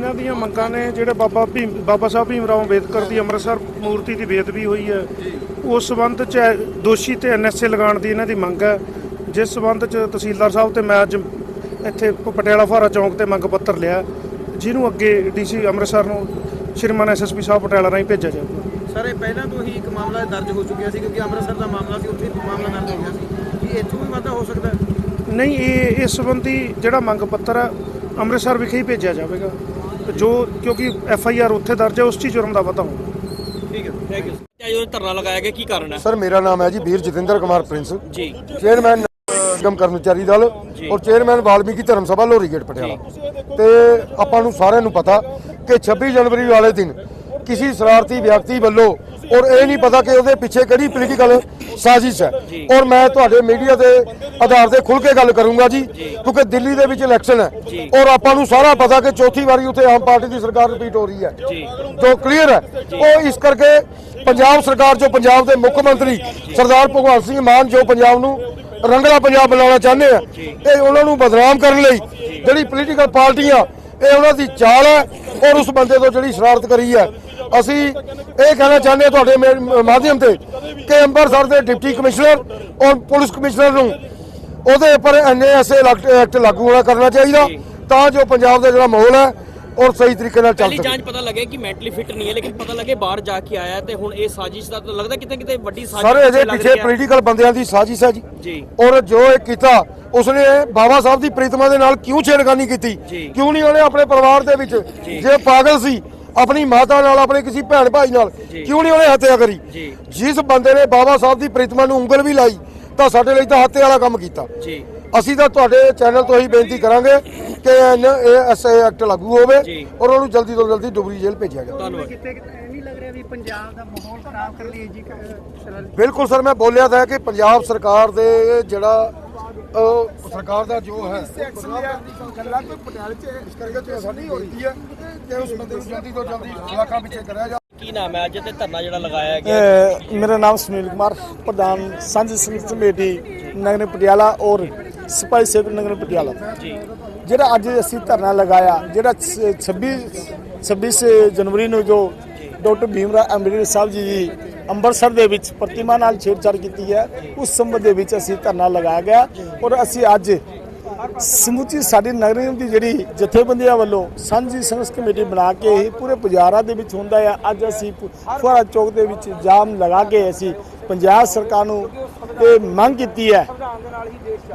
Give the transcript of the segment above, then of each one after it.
ਸੰਗਤਾਂ ਨੇ ਜਿਹੜੇ ਬਾਬਾ ਭੀਮ ਬਾਬਾ ਸਾਹਿਬ ਭੀਮ ਰਾਓ ਅੰਬੇਦਕਰ ਦੀ ਅੰਮ੍ਰਿਤਸਰ ਮੂਰਤੀ ਦੀ ਬੇਦਬੀ ਹੋਈ ਹੈ। ਉਸ ਸਬੰਧ ਚ ਦੋਸ਼ੀ ਤੇ ਐਨਐਸਏ ਲਗਾਉਣ ਦੀ ਇਹਨਾਂ ਦੀ ਮੰਗ ਹੈ। ਜਿਸ ਸਬੰਧ ਚ ਤਹਿਸੀਲਦਾਰ ਸਾਹਿਬ ਤੇ ਮੈਂ ਅੱਜ ਇੱਥੇ ਪਟਿਆਲਾ ਫਾਰਾ ਚੌਂਕ ਤੇ ਮੰਗ ਪੱਤਰ ਲਿਆ। ਜਿਹਨੂੰ ਅੱਗੇ ਡੀਸੀ ਅੰਮ੍ਰਿਤਸਰ ਨੂੰ ਸ਼੍ਰੀਮਾਨ ਐਸਐਸਪੀ ਸਾਹਿਬ ਪਟਿਆਲਾ ਰਾਹੀਂ ਭੇਜਿਆ ਜਾਊਗਾ। ਸਰ ਇਹ ਪਹਿਲਾਂ ਤੋਂ ਹੀ ਇੱਕ ਮਾਮਲਾ ਦਰਜ ਹੋ ਚੁੱਕਿਆ ਸੀ ਕਿਉਂਕਿ ਅੰਮ੍ਰਿਤਸਰ ਦਾ ਮਾਮਲਾ ਸੀ ਉੱਥੇ ਮਾਮਲਾ ਦਰਜ ਹੋ ਗਿਆ ਸੀ। ਕੀ ਇੱਥੋਂ ਵੀ ਵਾਧਾ ਹੋ ਸਕਦਾ? ਨਹੀਂ ਇਹ ਇਸ ਸੰਬੰਧੀ ਜਿਹੜਾ ਮੰਗ ਪੱਤਰ ਹੈ ਅੰਮ੍ਰਿਤਸਰ ਵਿਖੇ ਹੀ ਭੇਜਿਆ ਜਾਵੇਗਾ। ਜੋ ਕਿਉਂਕਿ ਐਫ ਆਈ ਆਰ ਉੱਥੇ ਦਰਜ ਹੈ ਉਸ 'ਚ ਹੀ ਜੁਰਮ ਦਾ ਵਾਧਾ ਹੋਊਗਾ। ਠੀਕ ਹੈ ਥੈਂਕ ਯੂ ਅੱਜ ਉਹ ਧਰਨਾ ਲਗਾਇਆ ਗਿਆ ਕੀ ਕਾਰਨ ਹੈ? ਸਰ ਮੇਰਾ ਨਾਮ ਹੈ ਜੀ ਵੀਰ ਜਤਿੰਦਰ ਕੁਮਾਰ ਪ੍ਰਿੰਸ। ਜੀ। ਚੇਅਰਮੈਨ ਨਿਗਮ ਕਰਮਚਾਰੀ ਦਲ ਔਰ ਚੇਅਰਮੈਨ ਵਾਲਮੀਕੀ ਧਰਮ ਸਭਾ ਲੋਰੀ ਗੇਟ ਪਟਿਆਲਾ। ਤੇ ਆਪਾਂ ਨੂੰ ਸਾਰਿਆਂ ਨੂੰ ਪਤਾ ਕਿ 26 ਜਨਵਰੀ ਵਾਲੇ ਦਿਨ ਕਿਸੇ ਸ਼ਰਾਰਤੀ ਵਿਅਕਤੀ ਵੱਲੋਂ ਔਰ ਇਹ ਨਹੀਂ ਪਤਾ ਕਿ ਉਹਦੇ ਪਿੱਛੇ ਕਿਹੜੀ ਪੋਲੀਟੀਕਲ ਸਾਜ਼ਿਸ਼ ਹੈ। ਔਰ ਮੈਂ ਤੁਹਾਡੇ ਮੀਡੀਆ ਦੇ ਆਧਾਰ ਤੇ ਖੁੱਲ ਕੇ ਗੱਲ ਕਰੂੰਗਾ ਜੀ ਕਿਉਂਕਿ ਦਿੱਲੀ ਦੇ ਵਿੱਚ ਇਲੈਕਸ਼ਨ ਹੈ। ਔਰ ਆਪਾਂ ਨੂੰ ਸਾਰਾ ਪਤਾ ਕਿ ਚੌਥੀ ਵਾਰੀ ਉੱਥੇ ਆਮ ਪਾਰਟੀ ਦੀ ਸਰਕਾਰ ਰਿਪੀਟ ਹੋ ਰਹੀ ਹੈ। ਜੋ। ਕਲੀਅਰ ਹੈ। ਉਹ ਇਸ ਕਰਕੇ ਪੰਜਾਬ ਸਰਕਾਰ ਜੋ ਪੰਜਾਬ ਦੇ ਮੁੱਖ ਮੰਤਰੀ ਸਰਦਾਰ ਭਗਵੰਤ ਸਿੰਘ ਮਾਨ ਜੋ ਪੰਜਾਬ ਨੂੰ ਰੰਗਲਾ ਪੰਜਾਬ ਬਣਾਉਣਾ ਚਾਹੁੰਦੇ ਆ ਇਹ ਉਹਨਾਂ ਨੂੰ ਬਦਨਾਮ ਕਰਨ ਲਈ ਜਿਹੜੀ ਪੋਲੀਟੀਕਲ ਪਾਰਟੀਆਂ ਇਹ ਉਹਨਾਂ ਦੀ ਚਾਲ ਹੈ। ਔਰ ਉਸ ਬੰਦੇ ਤੋਂ ਜਿਹੜੀ ਸ਼ਰਾਰਤ ਕਰੀ ਹੈ ਅਸੀਂ ਇਹ ਕਹਿਣਾ ਚਾਹੁੰਦੇ ਹਾਂ ਤੁਹਾਡੇ ਮਾਧਿਅਮ ਤੇ ਕਿ ਅੰਮ੍ਰਿਤਸਰ ਦੇ ਡਿਪਟੀ ਕਮਿਸ਼ਨਰ ਔਰ ਪੁਲਿਸ ਕਮਿਸ਼ਨਰ ਨੂੰ ਉਹਦੇ ਉੱਪਰ ਐਨਏਐਸਏ ਐਕਟ ਲਾਗੂ ਹੋਣਾ ਕਰਨਾ ਚਾਹੀਦਾ ਤਾਂ ਜੋ ਪੰਜਾਬ ਦਾ ਜਿਹੜਾ ਮਾਹੌਲ ਹੈ ਔਰ ਸਹੀ ਤਰੀਕੇ ਨਾਲ ਚੱਲ ਸਕੇ। ਜਾਂਚ ਪਤਾ ਲੱਗੇ ਕਿ ਮੈਂਟਲੀ ਫਿਟ ਨਹੀਂ ਹੈ ਲੇਕਿਨ ਪਤਾ ਲੱਗੇ ਬਾਹਰ ਜਾ ਕੇ ਆਇਆ ਤੇ ਹੁਣ ਇਹ ਸਾਜ਼ਿਸ਼ ਦਾ ਤਾਂ ਲੱਗਦਾ ਕਿਤੇ ਕਿਤੇ ਵੱਡੀ ਸਾਜ਼ਿਸ਼ ਸਾਰੇ ਇਹਦੇ ਪਿੱਛੇ। ਪੋਲੀਟੀਕਲ ਬੰਦਿਆਂ ਦੀ ਸਾਜ਼ਿਸ਼ ਹੈ ਜੀ। ਔਰ ਜੋ ਇਹ ਕੀਤਾ ਉਸਨੇ ਬਾਬਾ ਸਾਹਿਬ ਦੀ ਪ੍ਰੀਤਮਾ ਦੇ ਨਾਲ ਕਿਉਂ ਛੇੜਖਾਨੀ ਕੀਤੀ। ਕਿਉਂ ਨਹੀਂ ਉਹਨੇ ਆਪਣੇ ਪਰਿਵਾਰ ਦੇ ਵਿੱਚ? ਜੇ ਪਾਗਲ ਸੀ ਆਪਣੀ ਮਾਤਾ ਨਾਲ ਆਪਣੇ ਕਿਸੇ ਭੈਣ ਭਾਈ ਨਾਲ। ਕਿਉਂ ਨਹੀਂ ਉਹਨੇ ਹੱਤਿਆ ਕਰੀ। ਜਿਸ ਬੰਦੇ ਨੇ ਬਾਬਾ ਸਾਹਿਬ ਦੀ ਪ੍ਰੀਤਮਾ ਨੂੰ ਉਂਗਲ ਵੀ ਲਾਈ ਤਾਂ ਸਾਡੇ ਲਈ ਤਾਂ ਹੱਤੇ ਵਾਲਾ ਕੰਮ ਕੀਤਾ। ਜੀ। ਅਸੀਂ ਤਾਂ ਤੁਹਾਡੇ ਚੈਨਲ ਤੋਂ ਹੀ ਬੇਨਤੀ ਕਰਾਂਗੇ ਕਿ ਇਹ ਐਸਏ ਐਕਟ ਲਾਗੂ ਹੋਵੇ। ਔਰ ਉਹਨੂੰ ਜਲਦੀ ਤੋਂ ਜਲਦੀ ਡੁਬਰੀ ਜੇਲ੍ਹ ਭੇਜਿਆ ਜਾਵੇ। ਧੰਨਵਾਦ। ਕਿਤੇ ਕਿਤੇ ਇਹ ਨਹੀਂ ਲੱਗ ਰਿਹਾ ਵੀ ਪੰਜਾਬ ਦਾ ਮਾਹੌਲ ਖਰਾਬ ਕਰ ਲਈ ਜੀ ਬਿਲਕੁਲ ਸਰ ਮੈਂ ਬੋਲਿਆ ਤਾਂ ਕਿ ਪੰਜਾਬ ਸਰਕਾਰ ਦੇ ਜਿਹੜਾ ਸਰਕਾਰ ਦਾ ਜੋ ਹੈ ਗੱਲਾਂ ਕੋਈ ਪਟਿਆਲੇ ਚ ਇਸ ਕਰਕੇ ਤੇ ਸਾਡੀ ਹੋ ਰਹੀ ਹੈ। ਕਿ ਉਸ ਬੰਦੇ ਨੂੰ ਜਲਦੀ ਤੋਂ ਜਲਦੀ ਇਲਾਕਾ ਪਿੱਛੇ ਕਰਿਆ ਜਾ ਕੀ ਨਾਮ ਹੈ? ਅੱਜ ਤੇ ਧਰਨਾ ਜਿਹੜਾ ਲਗਾਇਆ ਗਿਆ। ਅ, ਮੇਰਾ ਨਾਮ ਸੁਨੀਲ ਕੁਮਾਰ ਪ੍ਰਧਾਨ ਸਾਂਝੀ ਸੰਗਠਨ ਕਮੇਟੀ ਨਗਰ ਪਟਿਆਲਾ ਔਰ ਸਿਪਾਹੀ ਸੇਵਕ ਨਗਰ ਪਟਿਆਲਾ। ਜੀ। ਜਿਹੜਾ ਅੱਜ ਅਸੀਂ ਧਰਨਾ ਲਗਾਇਆ ਜਿਹੜਾ ਸ- 26 26 ਜਨਵਰੀ ਨੂੰ ਜੋ ਡਾਕਟਰ ਭੀਮਰਾਵ ਅੰਬੇਡਕਰ ਸਾਹਿਬ ਜੀ ਦੀ ਅੰਮ੍ਰਿਤਸਰ ਦੇ ਵਿੱਚ ਪ੍ਰਤਿਮਾ ਨਾਲ ਛੇੜਛਾੜ ਕੀਤੀ ਹੈ ਉਸ ਸੰਬੰਧ ਦੇ ਵਿੱਚ ਅਸੀਂ ਧਰਨਾ ਲਗਾਇਆ ਗਿਆ ਔਰ ਅਸੀਂ ਅੱਜ ਸਮੁੱਚੀ ਸਾਡੀ ਨਗਰ ਨਿਗਮ ਦੀ ਜਿਹੜੀ ਜਥੇਬੰਦੀਆਂ ਵੱਲੋਂ ਸਾਂਝੀ ਸੰਘਰਸ਼ ਕਮੇਟੀ ਬਣਾ ਕੇ ਹੀ ਪੂਰੇ ਬਾਜ਼ਾਰਾਂ ਦੇ ਵਿੱਚ ਹੁੰਦਾ ਹੈ ਅੱਜ ਅਸੀਂ ਫੁਆਰਾ ਚੌਕ ਦੇ ਵਿੱਚ ਜਾਮ ਲਗਾ ਕੇ ਅਸੀਂ ਪੰਜਾਬ ਸਰਕਾਰ ਨੂੰ ਇਹ ਮੰਗ ਕੀਤੀ ਹੈ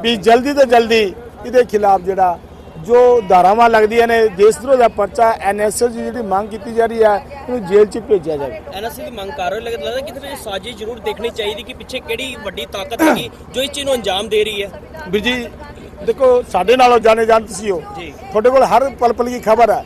ਵੀ ਜਲਦੀ ਤੋਂ ਜਲਦੀ ਇਹਦੇ ਖਿਲਾਫ ਜਿਹੜਾ ਜੋ ਧਾਰਾਵਾਂ ਲੱਗਦੀਆਂ ਨੇ ਦੇਸ਼ ਵਿਰੋਧ ਦਾ ਪਰਚਾ ਐਨਐਸਐਸ ਦੀ ਜਿਹੜੀ ਮੰਗ ਕੀਤੀ ਜਾ ਰਹੀ ਹੈ ਇਹਨੂੰ ਜੇਲ੍ਹ 'ਚ ਭੇਜਿਆ ਜਾਵੇ। ਐਨਐਸਸੀ ਦੀ ਮੰਗ ਕਰ ਰਹੇ ਲੱਗਦਾ ਕਿਤੇ ਨਾ ਕਿਤੇ ਸਾਜ਼ਿਸ਼ ਜ਼ਰੂਰ ਦੇਖਣੀ ਚਾਹੀਦੀ ਕਿ ਪਿੱਛੇ ਕਿਹੜੀ ਵੱਡੀ ਤਾਕਤ ਹੈਗੀ ਜੋ ਇਸ ਚੀਜ਼ ਨੂੰ ਅੰਜਾਮ ਦੇ ਰਹੀ ਹੈ। ਵੀਰ ਜੀ ਦੇਖੋ ਸਾਡੇ ਨਾਲੋਂ ਜਾਣੇ ਜਾਣ ਤੁਸੀਂ ਹੋ। ਤੁਹਾਡੇ ਕੋਲ ਹਰ ਪਲ ਪਲ ਦੀ ਖਬਰ ਹੈ।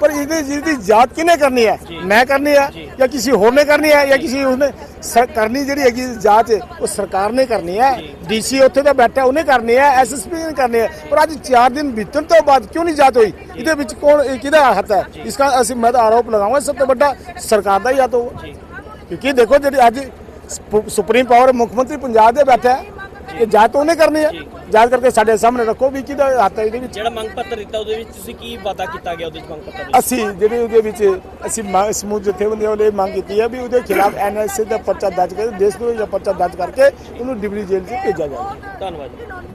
ਪਰ ਇਹਦੀ ਜਿਹਦੀ ਜਾਂਚ ਕਿਹਨੇ ਕਰਨੀ ਹੈ? ਮੈਂ ਕਰਨੀ ਹੈ ਜਾਂ। ਕਿਸੇ ਹੋਰ ਨੇ ਕਰਨੀ ਹੈ ਜਾਂ ਕਿਸੇ ਉਸਨੇ ਕਰਨੀ ਜਿਹੜੀ ਹੈਗੀ ਜਾਂਚ ਉਹ ਸਰਕਾਰ ਨੇ ਕਰਨੀ ਹੈ। ਡੀਸੀ ਉੱਥੇ ਦਾ ਬੈਠਾ ਉਹਨੇ ਕਰਨੀ ਹੈ ਐਸਐਸਪੀ ਨੇ ਕਰਨੀ ਹੈ। ਪਰ ਅੱਜ 4 ਦਿਨ ਬੀਤਣ ਤੋਂ ਬਾਅਦ ਕਿਉਂ ਨਹੀਂ ਜਾਂਚ ਹੋਈ? ਇਹਦੇ ਵਿੱਚ ਕੌਣ ਕਿਹਦਾ ਹੱਥ ਹੈ? ਇਸका ਅਸੀਂ ਮੈਂ ਤਾਂ ਆਰੋਪ ਲਗਾਉਂਗਾ ਸਭ ਤੋਂ ਵੱਡਾ ਸਰਕਾਰ ਦਾ ਹੀ ਹੱਥ ਹੋਊਗਾ। ਕਿਉਂਕਿ ਦੇਖੋ ਜਿਹੜੀ ਅੱਜ ਸੁਪ- ਸੁਪਰੀਮ ਪਾਵਰ ਮੁੱਖ ਮੰਤਰੀ ਪੰਜਾਬ ਦੇ ਬੈਠਾ ਹੈ ਇਹ ਜਾਂਚ ਤਾਂ ਉਹਨੇ ਕਰਨੀ ਹੈ ਜਾਂਚ ਕਰਕੇ ਸਾਡੇ ਸਾਹਮਣੇ ਰੱਖੋ ਵੀ ਕਿਹਦਾ ਹੱਥ ਹੈ ਇਹਦੇ ਵਿੱਚ। ਜਿਹੜਾ ਮੰਗ ਪੱਤਰ ਦਿੱਤਾ ਉਹਦੇ ਵਿੱਚ ਤੁਸੀਂ ਕੀ ਵਾਅਦਾ ਕੀਤਾ ਗਿਆ ਉਹਦੇ ਵਿੱਚ ਮੰਗ ਪੱਤਰ ਵਿੱਚ? ਅਸੀਂ ਜਿਹੜੇ ਉਹਦੇ ਵਿੱਚ ਅਸੀਂ ਮੰਗ- ਸਮੂਹ ਜਥੇਬੰਦੀਆਂ ਵੱਲੋਂ ਇਹ ਮੰਗ ਕੀਤੀ ਹੈ ਵੀ ਉਹਦੇ ਖਿਲਾਫ ਐਨਐਸਏ ਦਾ ਪਰਚਾ ਦਰਜ ਕਰਕੇ ਦੇਸ਼ ਵਿਰੋਧੀ ਦਾ ਪਰਚਾ ਦਰਜ ਕਰਕੇ ਉਹਨੂੰ ਡਿਬਰੀ ਜੇਲ੍ਹ 'ਚ ਭੇਜਿਆ ਜਾਵੇ। ਧੰਨਵਾਦ ਜੀ।